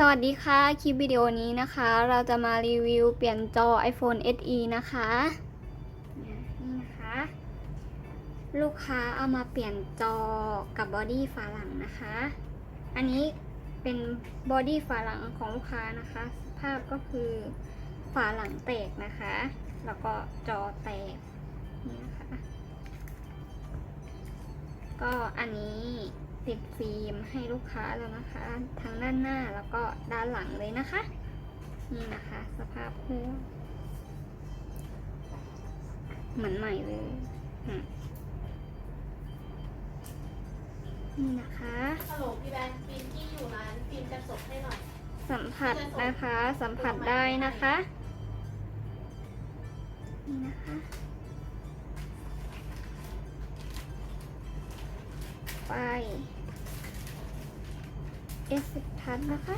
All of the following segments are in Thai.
สวัสดีค่ะ คลิปวิดีโอนี้นะคะ เราจะมารีวิวเปลี่ยนจอ iPhone SE นะคะนี่นะคะ ลูกค้าเอามาเปลี่ยนจอกับบอดี้ฝาหลังนะคะ อันนี้เป็นบอดี้ฝาหลังของลูกค้านะคะ สภาพก็คือฝาหลังแตกนะคะ แล้วก็จอแตกนี่นะคะ ก็อันนี้ ติดฟิล์มให้ลูกค้าแล้วนะคะทั้งด้านหน้าแล้วก็ด้านหลังเลยนะคะ นี่นะคะ สภาพเครื่องเหมือนใหม่เลยอืมนี่นะคะฮัลโหลพี่แบงค์ฟิล์มที่อยู่ร้านฟิล์มกระจกให้หน่อย สัมผัสนะคะ สัมผัสได้นะคะ นี่นะคะ เอสทันนะคะ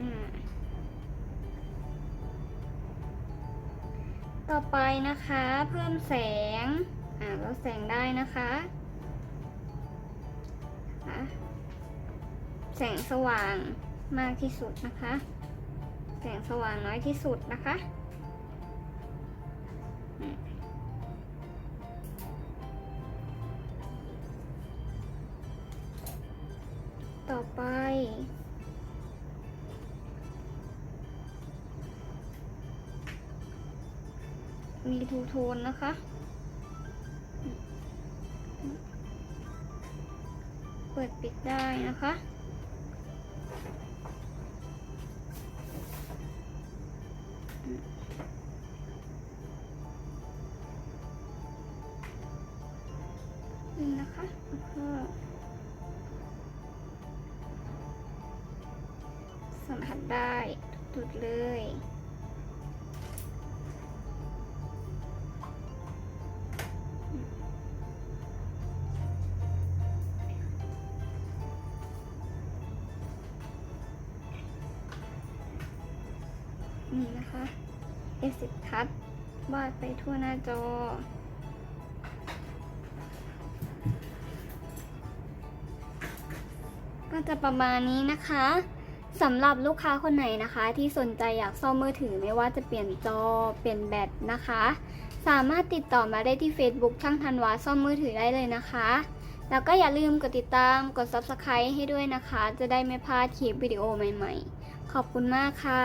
นี่ต่อไปนะคะ เพิ่มแสง อ่าลดแสงได้นะคะนะคะแสงสว่างมากที่สุดนะคะ แสงสว่างน้อยที่สุดนะคะ ต่อไป มีทูโทนนะคะเปิดปิดได้นะคะ นี่นะคะแล้วก็ สัมผัสได้ทุกจุดเลย นี่นะคะ S10 Touch วาดไปทั่วหน้าจอก็จะประมาณนี้นะคะ สำหรับลูกค้าคนไหนนะคะ ที่สนใจอยากซ่อมมือถือไม่ว่าจะเปลี่ยนจอเปลี่ยนแบตนะคะ สามารถติดต่อมาได้ที่ Facebook ช่างธันวาซ่อมมือถือได้เลยนะคะ แล้วก็อย่าลืมกดติดตามกด Subscribe ให้ด้วยนะคะ จะได้ไม่พลาดคลิปวิดีโอใหม่ๆ ขอบคุณมากค่ะ